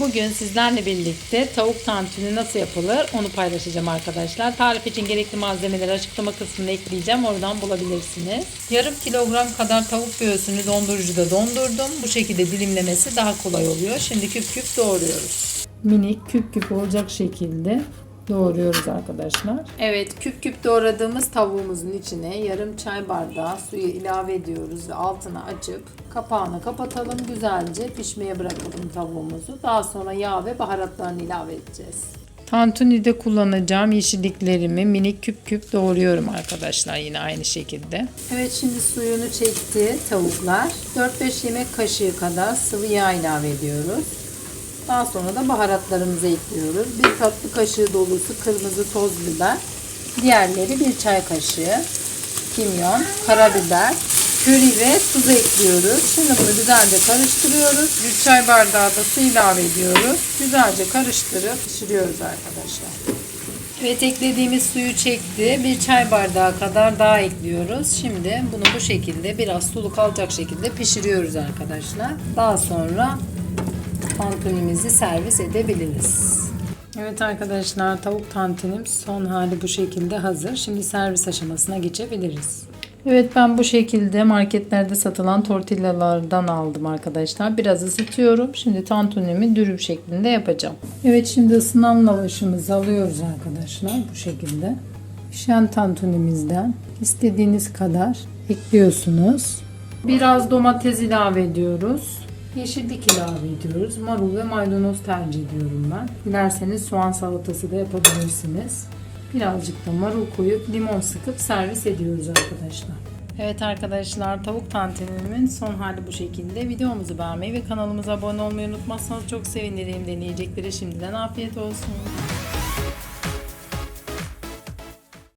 Bugün sizlerle birlikte tavuk tantuni nasıl yapılır onu paylaşacağım arkadaşlar. Tarif için gerekli malzemeleri açıklama kısmına ekleyeceğim. Oradan bulabilirsiniz. Yarım kilogram kadar tavuk göğsünü dondurucuda dondurdum. Bu şekilde dilimlemesi daha kolay oluyor. Şimdi küp küp doğruyoruz. Minik küp küp olacak şekilde doğruyoruz arkadaşlar. Evet küp küp doğradığımız tavuğumuzun içine yarım çay bardağı suyu ilave ediyoruz ve altını açıp kapağını kapatalım. Güzelce pişmeye bırakalım tavuğumuzu. Daha sonra yağ ve baharatlarını ilave edeceğiz. Tantuni'de kullanacağım yeşilliklerimi minik küp küp doğruyorum arkadaşlar yine aynı şekilde. Evet şimdi suyunu çekti tavuklar. 4-5 yemek kaşığı kadar sıvı yağ ilave ediyoruz. Daha sonra da baharatlarımızı ekliyoruz. Bir tatlı kaşığı dolusu kırmızı toz biber. Diğerleri bir çay kaşığı kimyon, karabiber, köri ve tuz ekliyoruz. Şimdi bunu güzelce karıştırıyoruz. Bir çay bardağı da su ilave ediyoruz. Güzelce karıştırıp pişiriyoruz arkadaşlar. Evet eklediğimiz suyu çekti. Bir çay bardağı kadar daha ekliyoruz. Şimdi bunu bu şekilde biraz sulu kalacak şekilde pişiriyoruz arkadaşlar. Daha sonra tantunimizi servis edebiliriz. Evet arkadaşlar tavuk tantunim son hali bu şekilde hazır. Şimdi servis aşamasına geçebiliriz. Evet ben bu şekilde marketlerde satılan tortillalardan aldım arkadaşlar. Biraz ısıtıyorum. Şimdi tantunimi dürüm şeklinde yapacağım. Evet şimdi ısınan lavaşımızı alıyoruz arkadaşlar bu şekilde. Pişen tantunimizden istediğiniz kadar ekliyorsunuz. Biraz domates ilave ediyoruz. Yeşillik ilave ediyoruz. Marul ve maydanoz tercih ediyorum ben. Dilerseniz soğan salatası da yapabilirsiniz. Birazcık da marul koyup limon sıkıp servis ediyoruz arkadaşlar. Evet arkadaşlar tavuk tantunimin son hali bu şekilde. Videomuzu beğenmeyi ve kanalımıza abone olmayı unutmazsanız çok sevinirim. Deneyeceklere şimdiden afiyet olsun.